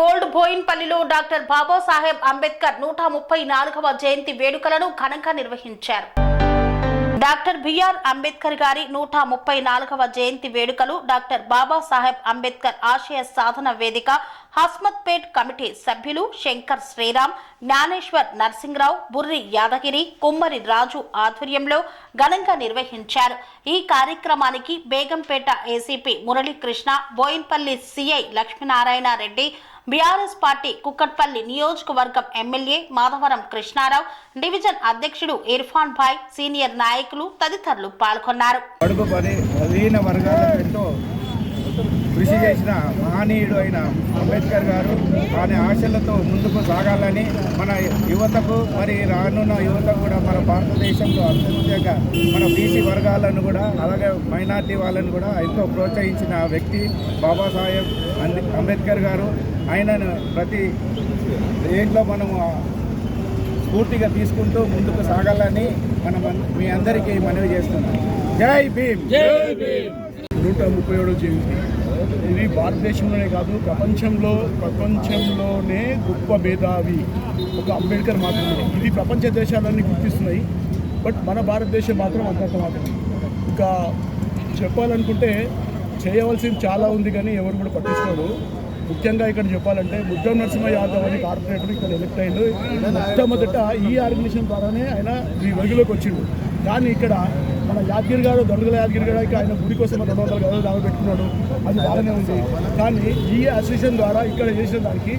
బోయిన్పల్లిలో doctor Babasaheb Ambedkar నూట ముప్పై నాలుగవ జయంతి వేడుకలను ఘనంగా నిర్వహించారు. డాక్టర్ బిఆర్ అంబేద్కర్ గారి నూట ముప్పై నాలుగవ జయంతి వేడుకలు డాక్టర్ బాబాసాహెబ్ అంబేద్కర్ ఆశయ సాధన వేదిక హస్మత్ పేట్ కమిటీ సభ్యులు శంకర్ శ్రీరామ్ జ్ఞానేశ్వర్ నరసింహరావు బుర్రి యాదగిరి కుమ్మరి రాజు ఆధ్వర్యంలో ఘనంగా నిర్వహించారు. ఈ కార్యక్రమానికి Begumpet ACP Muralikrishna Bowenpally CI Lakshminarayana Reddy BRS party Kukatpally నియోజకవర్గం ఎమ్మెల్యే మాధవరం కృష్ణారావు డివిజన్ అధ్యక్షుడు ఇర్ఫాన్ భాయ్ సీనియర్ నాయకులు తదితరులు పాల్గొన్నారు. బలహీన ఎంతో కృషి చేసిన మహనీయుడు అయిన అంబేద్కర్ గారు ఆయన ఆశలతో ముందుకు సాగాలని మన యువతకు మరి రానున్న యువతకు కూడా మన భారతదేశంలో అత్యధికంగా మన బీసీ వర్గాలను కూడా అలాగే మైనార్టీ వాళ్ళని కూడా ఎంతో ప్రోత్సహించిన వ్యక్తి బాబాసాహెబ్ అంబే- అంబేద్కర్ గారు. ఆయనను ప్రతి దేంట్లో మనము స్ఫూర్తిగా తీసుకుంటూ ముందుకు సాగాలని మనం మీ అందరికీ మనవి చేస్తున్నాం. జై భీమ్! నూట ముప్పై ఏడో జయంతి. ఇది భారతదేశంలోనే కాదు ప్రపంచంలో ప్రపంచంలోనే గొప్ప మేధావి ఒక అంబేద్కర్ మాత్రమే. ఇది ప్రపంచ దేశాలన్నీ గుర్తిస్తున్నాయి బట్ మన భారతదేశం మాత్రం అంతంత మాత్రమే. ఇంకా చెప్పాలనుకుంటే చేయవలసింది చాలా ఉంది కానీ ఎవరు కూడా పట్టించుకోరు. ముఖ్యంగా ఇక్కడ చెప్పాలంటే ముద్దం నరసింహ యాదవ్ అని కార్పొరేటర్ ఇక్కడ ఎలక్ట్ అయ్యిండు. మొట్టమొదట ఈ ఆర్గనైజేషన్ ద్వారానే ఆయన ఈ వెలుగులోకి వచ్చిండు. కానీ ఇక్కడ మన యాదగిరి గారు దొండగల యాదగిరి గారు ఆయన గుడి కోసం రెండు వందల గదులు దాని పెట్టుకున్నాడు. అది బాగానే ఉంది. కానీ ఈ అసోసియేషన్ ద్వారా ఇక్కడ చేసిన దానికి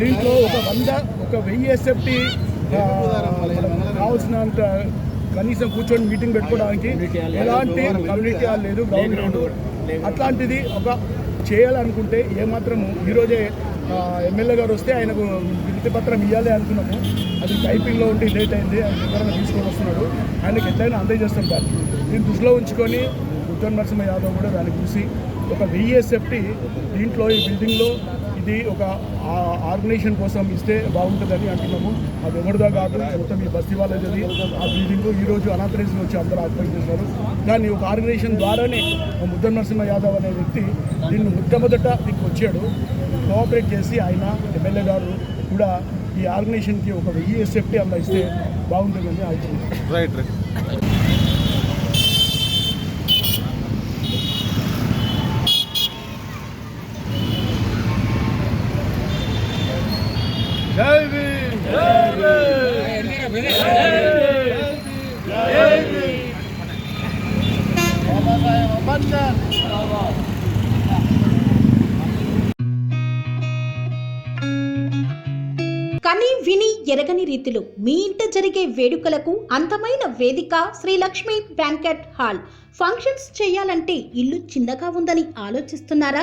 దీంట్లో ఒక వంద ఒక వెయ్యి ఎస్ఎఫ్టీ కావాల్సినంత కనీసం కూర్చొని మీటింగ్ పెట్టుకోవడానికి ఎలాంటి కమ్యూనిటీ లేదు గ్రౌండ్ అట్లాంటిది ఒక చేయాలనుకుంటే ఏమాత్రము ఈరోజే ఎమ్మెల్యే గారు వస్తే ఆయనకు వినతి పత్రం ఇవ్వాలి అనుకున్నాము. అది టైపింగ్లో ఉంటే లేట్ అయింది ఆయన వివరణ తీసుకొని వస్తున్నాడు. ఆయనకి ఎట్లయినా అందజేస్తాం సార్. దీన్ని దృష్టిలో ఉంచుకొని ఉత్తమ్ నరసింహ యాదవ్ కూడా దాన్ని చూసి ఒక విఎస్ఎఫ్టీ దీంట్లో ఈ బిల్డింగ్లో ఇది ఒక ఆర్గనైజేషన్ కోసం ఇస్తే బాగుంటుందని అంటున్నాము. అది ఎవరిదా కాదు మొత్తం ఈ బస్తీ వాళ్ళది. ఆ బిల్డింగ్ ఈరోజు అనాథరైజ్ వచ్చి అందరూ ఆక్యుపై చేశారు. కానీ ఒక ఆర్గనైజేషన్ ద్వారానే ముద్దం నరసింహ యాదవ్ అనే వ్యక్తి దీన్ని మొట్టమొదట దీనికి వచ్చాడు. కోఆపరేట్ చేసి ఆయన ఎమ్మెల్యే గారు కూడా ఈ ఆర్గనైజేషన్కి ఒక వెయ్యి సేఫ్టీ అలా ఇస్తే బాగుంటుందని ఆయన రైట్ రైట్ జై భీమ్ జై కని విని ఎరగని రీతిలో మీ ఇంట జరిగే వేడుకలకు అందమైన వేదిక Shri Lakshmi banquet hall. Functions చేయాలంటే ఇల్లు చిన్నగా ఉందని ఆలోచిస్తున్నారా?